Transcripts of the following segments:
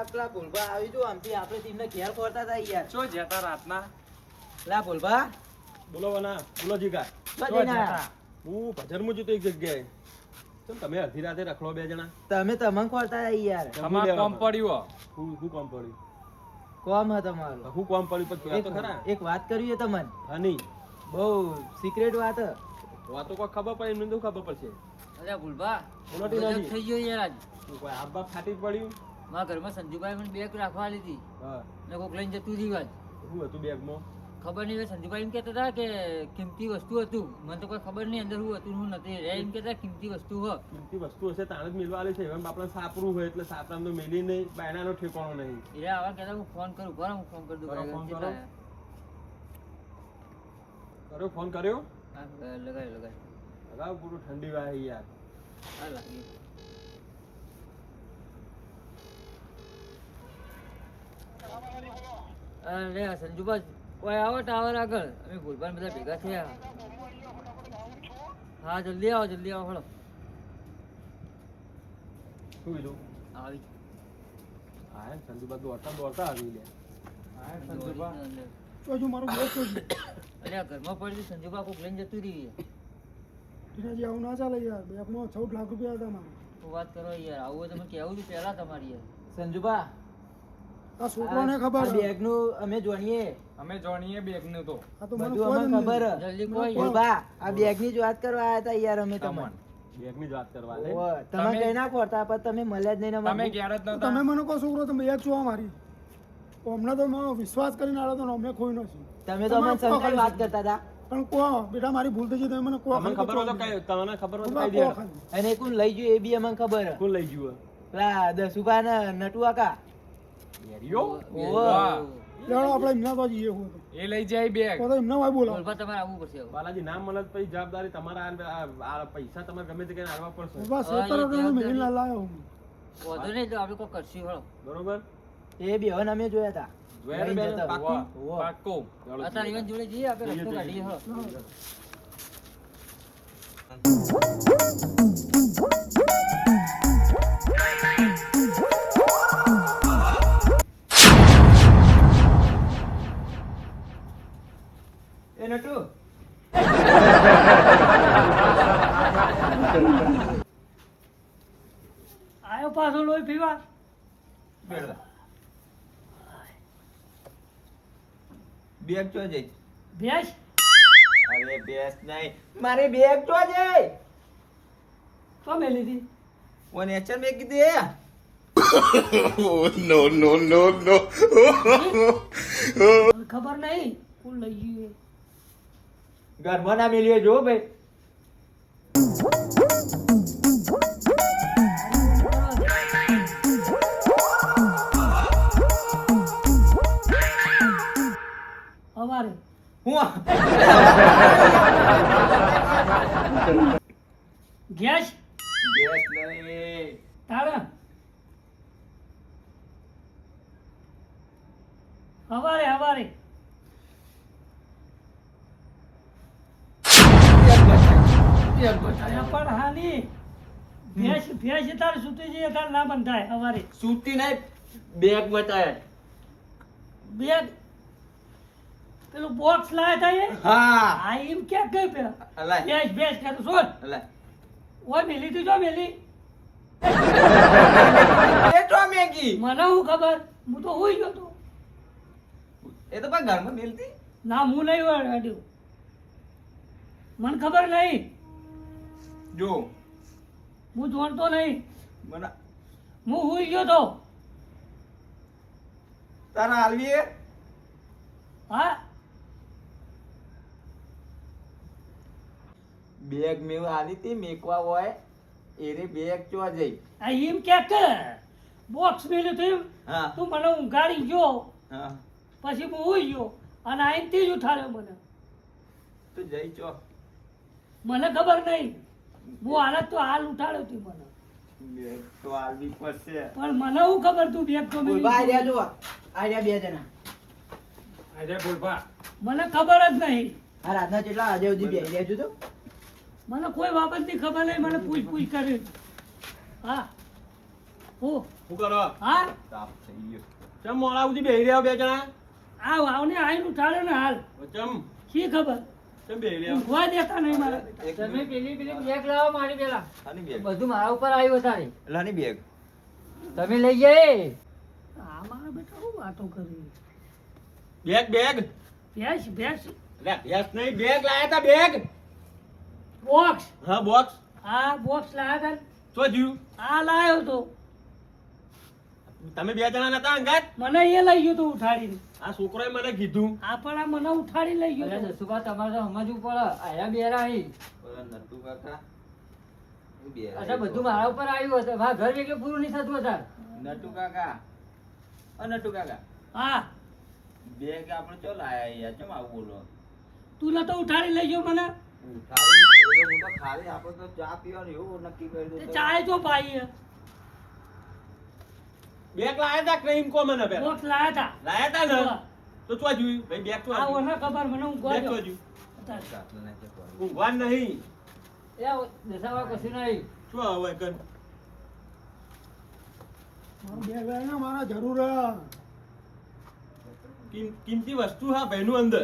આ પેલા ભૂલભા આવી જો આમથી આપણે તેમને ઘેર ફરતા હતા યાર. ચો જતા રાતના. પેલા ભૂલભા. બોલો વના બોલો જીગા. શું ચો જઈને જતા. આયા? હું ભજનમાં જતો એક જગ્યાએ. તમે અડધી રાતે રખડો બે જણા? તમે તમને ફરતા યાર. તમાર કોમ પડ્યું હું. હું કામ પડ્યું? કોમ હા તમારું? હું કોમ પડ્યું પછી તો ખરા. એક વાત કરવી છે તમને હની બહુ સિક્રેટ વાત હે. વાતો કોઈ ખબર પડે એમને તો ખબર પડશે. અરે ભૂલભા થઈ ગયો યાર આજ. કોઈ આપ બાપ ફાટી જ પડ્યું? મારા ઘરમાં સંજુભાઈ મને બેગ રાખવા લીધી. ને કોક લઈને જતું રહ્યું આજ. શું હતું બેગમાં ખબર નહીં સંજુભાઈ એમ કહેતા હતા કે કિંમતી વસ્તુ હતું. મને તો કોઈ ખબર નહીં અંદર શું હતું શું નથી. રે એમ કહેતા કિંમતી વસ્તુ હો. કિંમતી વસ્તુ હશે તાણ જ મિલવાલી છે. એમ આપણે સાપરું હોય એટલે સાપરામાં તો મેલી નહીં બાયનાનો ઠેકાણો નહીં. એટલે આવા કહેતા હું ફોન કરું બરાબર હું ફોન કરી દઉં કરો, ફોન કરો. કર્યો? ફોન કર્યો લગાવ્યો લગાવ્યો અગાઉ પૂરું ઠંડી વાય યાર. હા લાગ્યું. અરે સંજુભાઈ કોઈ આવો ટાવર આગળ. અમે ભૂલભાઈ બધા ભેગા થયા. હા જલ્દી આવો જલ્દી આવો હળો. શું કીધું? આવી. હા એમ સંજુબા દોડતા દોડતા આવી લે ચોજુ મારું બેગ ચોજુ અરે ઘરમાં પડ્યું સંજુભા કોક લઈને જતું ટીનાજી આવું ના ચાલે યાર. બેગમાં ચૌદ લાખ રૂપિયા હતા મારા. વાત કરો યાર આવું તમે કહેવું પહેલા તમારી યાર. સંજુભા છોકરાને ખબર બેગનું અમે જોણીએ. અમે જોણીએ બેગનું તો. આ તો મને કોઈ ખબર જલ્દી કોઈ. બા આ બેગની જ વાત કરવા આયા હતા યાર અમે તમને. તમોન. બેગની જ વાત કરવા લે તમે તમે- કઈ ના ખોરતા પણ તમે મળ્યા જ નહીં તમે અમારે. જ નતા તમે મને કહો છોકરો તમે બેગ જોવા મારી. અમને તો મેં વિશ્વાસ કરીને આવ્યો તો અમે કોઈ નથી તમે તો અમને વાત કરતા હતા પણ કહો બેટા મારી ભૂલ થઈ તમે મને તમને ખબર તો કઈ તમને ખબર તો કઈ દે. અને કોણ લઈ ગયું એ બી અમને ખબર. હે. કોણ લઈ ગયું? પેલા દસુભા ને નટુ આકા વાહ. લેવડો આપણે એમના તો જઈએ હું એ લઈ જાય બેગ. તો તો એમના ભાઈ બોલાવો. ભૂલભા તમારે આવવું પડશે બાલાજી નામ મળે પછી જવાબદારી તમારા આ- આ આ પૈસા તમારે ગમે તે કઈ હાલવા પડશે. બસ હા, સત્તર એ અઢારનો જવાબદારી. હું. વાંધો નહીં તો આપણે કોઈ કરશું હળો. બરોબર? એ બી હવે અમે જોયા હતા. જોયા જોડે જઈએ આપણે રસ્તો કાઢીએ બેગ ચો જઈ. ભેંસ? અરે ભેંસ નહીં. મારી બેગ ચો જઈ. તો લીધી. ઓ એચર મેં કીધી ખબર નહીં કોણ લઈ ગયું. ઘરમાં ના મેલ્યો જો ભાઈ. અમારે હું ગેસ? નહીં. તારા? હવારે હવારે. પણ હાની ભેંસ ભેંસ તારે સૂતી જઈએ તાર ના બંધાય હવારે. સૂતી નહીં બેગ બતાવે બેગ પેલું બોક્સ લાયા તા એ? હા. આ એમ કે ગઈ પે અલાય. બેસ બેસ કે શું? અલાય. ઓ મેલી તું જો મેલી. એ તો મેગી. મને હું ખબર? હું તો હોઈ ગયો તો. એ તો પણ ઘરમાં મેલતી? ના હું નહીં અડ્યું. મને ખબર નહીં. જો. હું જોણતો નહીં. મને હું હોઈ ગયો તો. તારા હાલવી હા. બેગ મેં આલી તી મેકવા હોય એની બેગ ચો જઈ. આ એમ કે કે બોક્સ મેલ્યું તું હા. તું મને ઊંઘાડી ગયો. હા. પછી હું ઉઈ ગયો. અને આઈને જ ઉઠાડ્યો મને. તો જઈ ચો મને ખબર નહીં. હું હાલત તો હાલ ઉઠાડ્યો તી મને. બેગ તો આલવી પડશે. પણ મને હું ખબર તું બેગ તો મેલી બોલબા આઈ જો આઈ બે જણા. અરે ભૂલભા મને ખબર જ નહીં. આ રાતના કેટલા આજે સુધી બે રહ્યા છું તો? મને કોઈ બાબતની ખબર નહીં મને પૂછ પૂછ કરી. હા. હું? શું કરો? હા? તાપ થઈ ગયો. ચમ મોડા સુધી બેહી રહ્યા બે જણા? આ વાવને નું ઉઠાડ્યો ને હાલ. ચમ? શી ખબર? ચમ બેહી રહ્યા? ઊંઘવા દેતા નહીં મારે. તમે પેલી પેલી બેગ લાવો મારી પેલા. આની બેગ બધું મારા ઉપર આવ્યું તારે લાની બેગ તમે લઈ જાય આ મારા બેટા હું વાતો કરી? બેગ બેગ ભેંસ ભેંસ. ભેંસ નહીં બેગ લાયા તા બેગ બોક્સ. હા બોક્સ. આ બોક્સ લાયા તા તો થયું આ લાયો તો. તમે બે જણા નતા અંગાત? મને એ લઈ ગયો તો ઉઠાડીને. આ એ મને કીધું. આ પણ આ મને ઉઠાડી લઈ ગયો. જસુભા તમારે તો સમજવું પડે આયા બેરા અહીં. નટુ કાકા. બે અચ્છા બધું મારા ઉપર આવ્યું હતું મારા ઘર એટલે પૂરું નહીં થતું હતા નટુ કાકા. અ નટુ કાકા. હા. બે કે આપણે ચો લાયા યાર ચમ આવું બોલો? તું નતો ઉઠાડી લઈ ગયો મને? ખાલી તો ખાલી આપણે તો ચા પીવાનું એવું નક્કી કરી તે દીધું ચાય જો પાઈ બેગ લાયા તા ક્રીમ કો મને પેલા? બોક્સ લાયા તા. લાયા તા ને? તો શું થયું ભાઈ બેગ શું આ થયું ખબર મને ઊંઘવા બેગ દો. શું થયું આટલા નાખે પાણી. ઊંઘવા નહીં. એ દશામાં કશું નહીં. શું હવે કર? બેગ લઈને મારા જરૂર કિંમતી વસ્તુ હા ભાઈનું અંદર?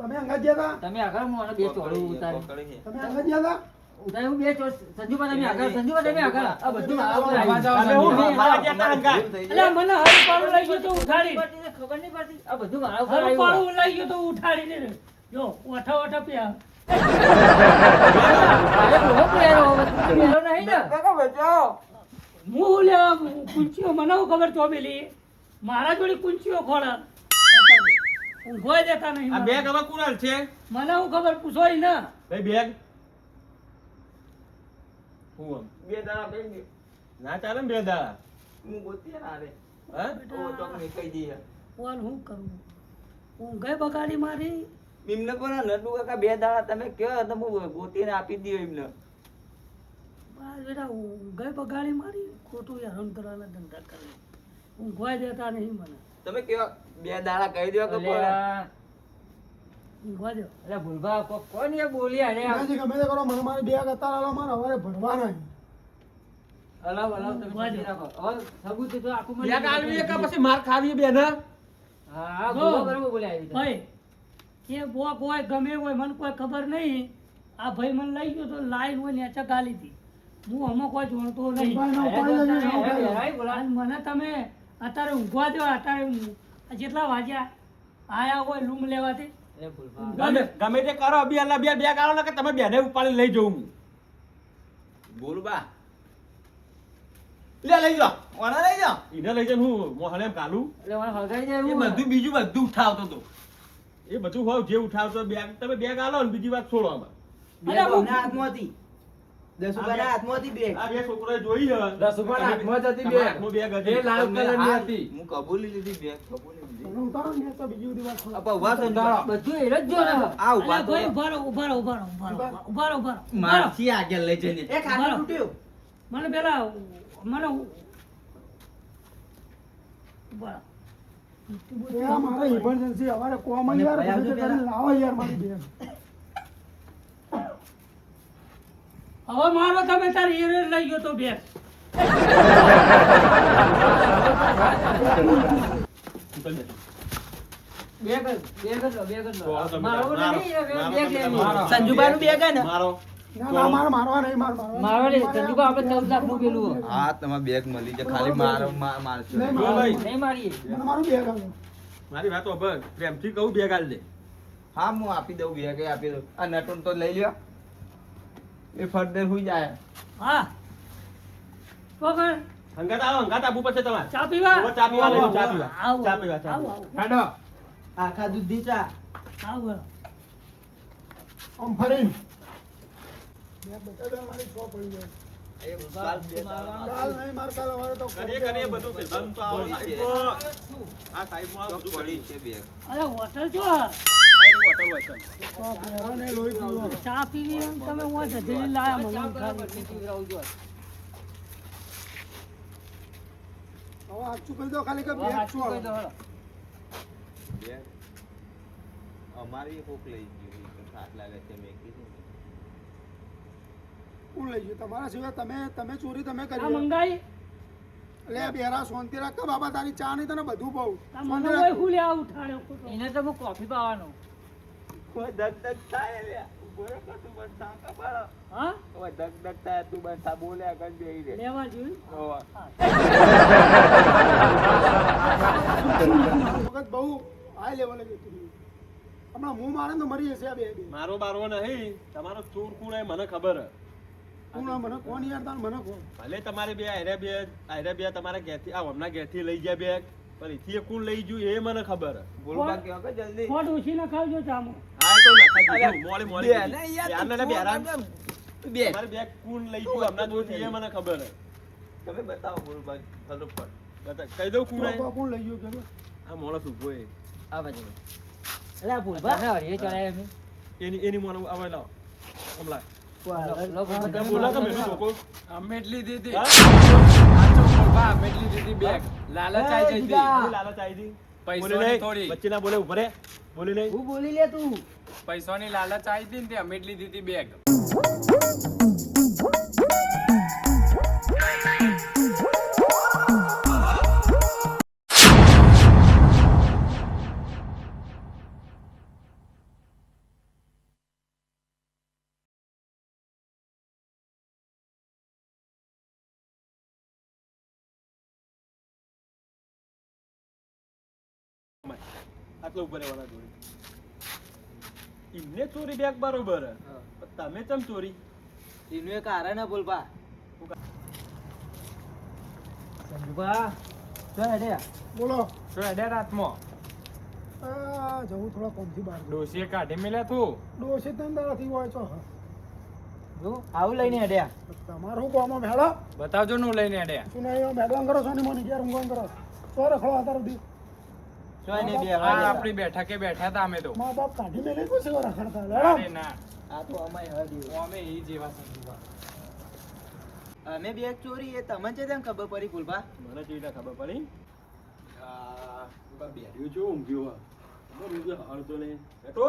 તમે અંગાત ગયા હતા તમે આગળ મને બે ચોળું ઉતારી. તમે અંગાત ઉતારી હું બે ચોળ સંજુબા તમે આગળ સંજુબા તમે આગળ. આ બધું. તમે હું. મને લઈ ગયો. તો ઉઠાડી ખબર નહીં પડતી આ બધું મારા ઉપર આવ્યું હરપાળું લઈ ગયો તો ઉઠાડીને જો ઓઠા ઓઠા પ્યા હું હું મારા જોડે કુંચીઓ ખોળા. ઊંઘવા દેતા નહીં આ. બેગ હવે કુરાલ છે? મને હું ખબર પૂછોય ના. ભાઈ બેગ હું આમ? બે દાડા બેગ ના ચાલે બે દાડા? હું ગોતી ના રે હા? ઓ ચોકની કહી દઈએ. બોલ હું કરું? ઊંઘે બગાડી મારી? એમને પણ નટુ કાકા બે દાડા તમે કયો તો હું ગોતીને આપી દઉં એમને. બસ બેટા ઊંઘે બગાડી મારી? ખોટું હેરાન કરવાના ધંધા કરે. ઊંઘવા દેતા નહીં મને. તમે કેવા બે દાડા કહી દો કે ભૂલભા કોણ એ બોલી અરે ગમે તે કરો મને મારી બેગ અત્યારે આલો, મારે હવારે ભરવા નહીં. હલાવ, હલાવ, તમે રાખો. હવે સબૂત તો આખું મળી બેગ આલવી કે પછી માર ખાવી બે ને? હા, હા, બરોબર બોલ્યા આવી ભાઈ કે બોક હોય ગમે હોય મને કોઈ ખબર નહીં. આ ભાઈ મને લઈ ગયો તો લાઈન હોય ને ચક આલી હતી. હું અમુક કોઈ જોણતો નહીં. મને તમે અત્યારે ઊંઘવા દો અત્યારે જેટલા વાગ્યા આયા હોય લૂમ લેવાથી. ગમે તે કરો બે અલ્લા બે બેગ આલો કે તમે બેને ઉપાડી લઈ જવું હું. બોલ બા લે લઈ જાઓ. ઓના લઈ જાઓ? ઈને લઈ જઈને હું મોહને એમ કાલું. એટલે મને હળગાઈ જાય એ બધું બીજું બધું ઉઠાવતો તો. એ બધું હોય જે ઉઠાવતો બેગ તમે બેગ આલો ને બીજી વાત છોડો આમાં. હું- હાથમાંથી. દસુબાના હાથમાંથી બેગ આ બે છોકરોએ જોઈ છે દસુભાના હાથમાં હતી તમારા બેગ. હાથમાં બેગ એ લાલ કલરની હતી. હું કબૂલી લીધી બેગ કબૂલી લીધી. ઉતારો ને તો બીજી બધી વાત છોડો. ઊભા થો બધું એ જ ને. આ ઊભા થો ઊભા રહો ઊભા રહો ઊભા રહો ઊભા રહો ઊભા. રહો મારથી આગળ લઈ જઈને. એ ખાટલો તૂટ્યો. મને પેલા મને ઊભા મારે emergency હવારે કોમ યાર લાવો યાર મારી બેગ હવે મારો તમે તારે હીરો લઈ ગયો તો બેગ ઉતર જા. બે જ- બે જ લો, બે જ લો. તો આ તમે મારો મારો, નહીં, એ મારો બે જ તમે લેવી. મારો. સંજુબાનું બેગ ને મારો ના ના મારે મારવા નહીં માર મારવા મારવા નહીં, સંજુબા આપણે ચૌદ લાખનું પેલું. હા તમારે બેગ મળી જાય ખાલી મારો મારું બેગ મારી વાત. પ્રેમથી કહું બેગ હાલ દે હા હું આપી દઉં બેગ આપી દઉં આ નટુન તો લઈ લ્યો એ ફરદેર હુઈ જાય. હા. તો કર હંગાત આવો હંગાત આપવું પડશે તમારે. ચા પીવા? ચા પીવા લઈ ચા પીવા. ચા પીવા ચા આવો આખા દૂધની ચા. આવો. ઓમ ફરીન. બેગ મારી સો પડી જાય બે બધું. આ સાહેબમાં બધું પડી છે બેગ અરે હોટલ જો આ એનું હોટલ હોય છે. તો પહેરો ને લોહી પીવો ચા પીવી એમ તમે હું જધેરી લાયા મને. હવે દો ખાલી કે દો? અમારી કોક લઈ ગયું એ લાગે છે મેં કીધું કોણ લઈ ગયું તમારા સિવાય તમે તમે ચોરી તમે કરી મંગાઈ લે બેરા શાંતિ રાખ બાબા તારી ચા નહીં તને બધું બહુ શાંતિ રાખ. હું લ્યા ઉઠાડ્યો એને તો હું કોફી પાવાનો કોઈ ધક ધક થાય લ્યા. ઊભો તું બસ સાંભળ પાડો. હા કોઈ ધક ધક થાય તું બસ આ બોલે આગળ બેહી રહે. લેવા જોયું વખત બહુ હાઈ લેવલે જતું હમણાં હું મારે ને તો મરી જશે આ બે બે મારો બારવો નહીં તમારો ચૂર કુણ એ મને ખબર હે. મને કોણ યાર તાર મને કોણ ભલે તમારે બે આયરા બે આયરા બે તમારા ઘેરથી આ હમણાં ઘેરથી લઈ ગયા બેગ પણ કોણ લઈ ગયું એ મને ખબર. બોલવા કહો કે જલ્દી. ખોટ ઓછી ના ખાવજો ચામો. હા એ તો નખાઈ દીધું. મોડી મોડી બે યાર, બેહારને ને તું બેહારને. ચોર બે. કોણ લઈ ગયું હમણાં જોઈતી એ મને ખબર. તમે બતાવો બોલવા ફટાફટ બતા- કહી દઉં કોણ હે? કોણ કોણ લઈ ગયું કે આ માણસ ઊભો હે. આ બાજુ. એટલે આ ભૂલભા તમે હરીએ ચડાય એની એની મને આવે લાવ. બોલો કે ચોકો? અમે એટલી દીધી. સાચો એટલી દીધી બેગ લાલચ આવી જઈ લાલચ આવી હતી. થોડી. વચ્ચે ના બોલે ઉભરે બોલી નહીં. હું બોલી લે તું. પૈસાની લાલચ આવી હતી ને તે અમે એટલી દીધી બેગ આટલું ઉપર રહેવાના જોડે. એમને ચોરી બેગ બરોબર. તમે ચમ ચોરી? એનું એક કારણ હે બોલબા સંજુભા શું હેડ્યા બોલો. શું હેડ્યા રાતમાં. આ જવું થોડા કોમથી બહાર ડોસીએ કાઢે મેલ્યા તું? ડોસી તને દાડાથી હોય છો જો આવું લઈને હેડ્યા. તમારું કોમો મેળો? બતાવજો નું લઈને હેડ્યા. શું નહીં મેડમ કરો છો ને મને ઘેર કોમ કરો. તો રખડો બે આ આપણી બેઠા કે બેઠા હતા અમે તો. મા બાપ કાઢી મેલે કોઈ સેવા રખડતા અરે ના. આ તો અમે હદી અમે એ જેવા સંજીવા અમે બેગ ચોરી એ તમને છે તેમ ખબર પડી ભૂલભા મને કેવી ખબર પડી આ બેડ્યો જો ઊંઘ્યો હે. ઊંઘ્યો હળતો ને બેઠો.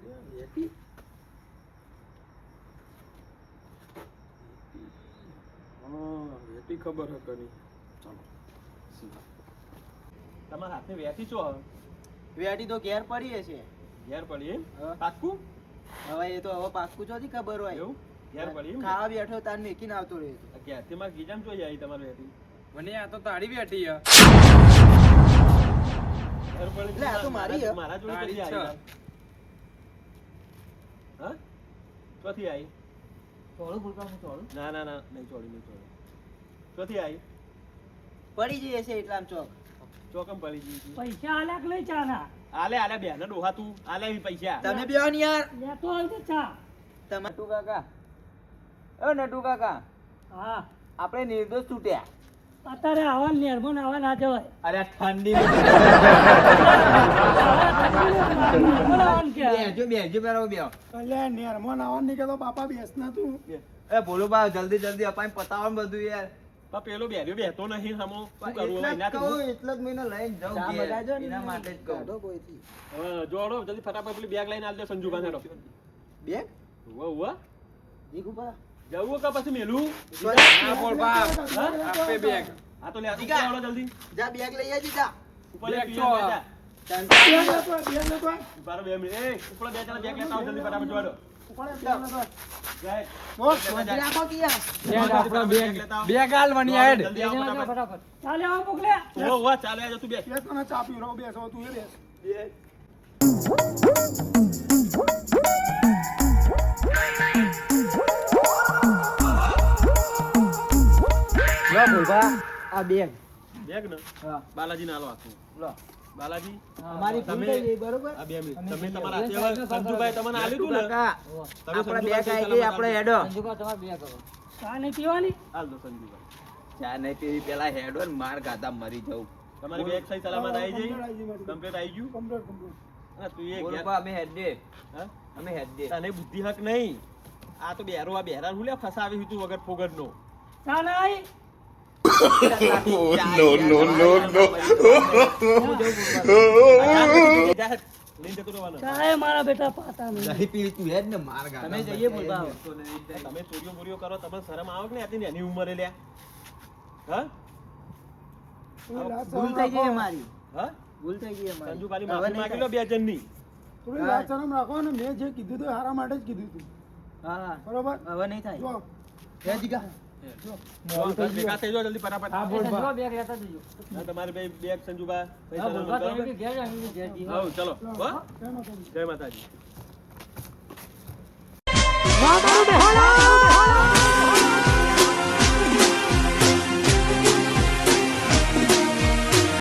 લે, હા, એટી ખબર હે ચાલો ચાલો. તમારા હાથને વેઠી છો? વેઠી તો ઘેર પડીએ છે ઘેર પડીએ? પાક્કું? હવે એ તો હવે પાક્કું ચોથી ખબર હોય. એવું? ઘેર પડી ખાવા બેઠો તાર મેકીને આવતો રહ્યો આ ઘેરથી મારા ગીજામ જોઈ આવી તમારે વેઠી? મને આ તો તાળી બેઠી હે ઘેર પડી આ તો મારી મારા જોડે મારી કદી જ આવી છે. હા? ચોથી આવી? ચોળું હું ચોળું? ના ના ના નહીં છોડી નહીં ચોડી ચોથી આવી? પડી જઈએ છે એટલામ ચોક. ચોકમ પડી ગઈ પૈસા આલ્યા કે નહીં ચાના આલે આલે બેને ડોહા તું. આલે પૈસા. તમે બેહો ને યાર. લેતો આવજો ચા. તમે નટુ કાકા. ઓ નટુ કાકા. હા. આપણે નિર્દોષ છૂટ્યા અત્યારે આવા નિર્મણ આવા ના જવાય. અરે ઠંડી નાવા નહીં કહેતો બાપા બેસ ના તું. એ બોલો બા જલ્દી જલ્દી અપાઈને પતાવવાનું બધું યાર. પણ પેલો બેર્યો બેહતો નહીં હમો શું કરું એના એટલે જ મને લઈને જાઉં ચા એના માટે જ કહું. કોઈથી. હા, જોડો જલ્દી ફટાફટ પેલી બેગ લઈને આવજો સંજુભાઈ હેડો. બેગ વો વો ઈ ઉપર જવું કે પછી મેલું? આ ભૂલભા આપે બેગ આ તો લે આ આવડો જલ્દી. જા બેગ લઈ આવજે જા. ઉપર એક બેગ પીએ છો. બેજા. બે લેતો બેગ બે લેતો આય. બે મિનિટ. એ, ઉપર બે જણા બેગ લેતા આવો જલ્દી ફટાફટ જોડો. આ. લો બેગ બેગ ને હા બાલાજીને આલો આખું. બાલાજી અમારી ભૂલ થઈ ગઈ બરોબર? આ બે મિનિટ. તમે તમારા હાથે સંજુભાઈ તમને આલ્યું તું ને? તમે આપણે બે સંજુભાઈ ગઈ, આપણે હેડો. સંજુભાઈ તમારે બે કરો ચા નહીં પીવાની? હાલ દો સંજુભાઈ. ચા નહીં પીવી પેલા હેડો ને માર ખાતા મરી જવું. તમારી બેગ સહી સલામત આવી જઈ. કમ્પ્લીટ આવી ગઈ મારી. કમ્પ્લીટ આવી ગયું? Complete, complete. હા તું એ બોલો અમે હેડ. હા? અમે હેડ. તને બુદ્ધિ હક નહીં. આ તો બેરો આ બેરા હું લે ફસાવી હતું વગર ફોગટ નો ચા ના no, no, no. નો રહેવાનો કાંઈ મારા બેટા પાતા નહીં. દહીં પીવી તું હેડ ને માર ગાડા. તમે જઈએ બોલતા તમે ચોરીઓ બોરીઓ કરો તમને શરમ આવે કે નહીં? આટલી નાની ઉંમરે લ્યા. હા? ભૂલ થઈ ગઈ મારી હા? ભૂલ થઈ ગઈ મારી હવે માફી માંગી લો બે જણની. થોડી લાજ શરમ રાખો ને મેં જે કીધું તો હારા માટે જ કીધું તું. હા. બરોબર? હવે નહીં થાય. જો. હે જીગા સંજુબા બા. બેગ લેતા જજો. હા, તમારી ભાઈ બેગ સંજુબા ચલો. જય માતાજી.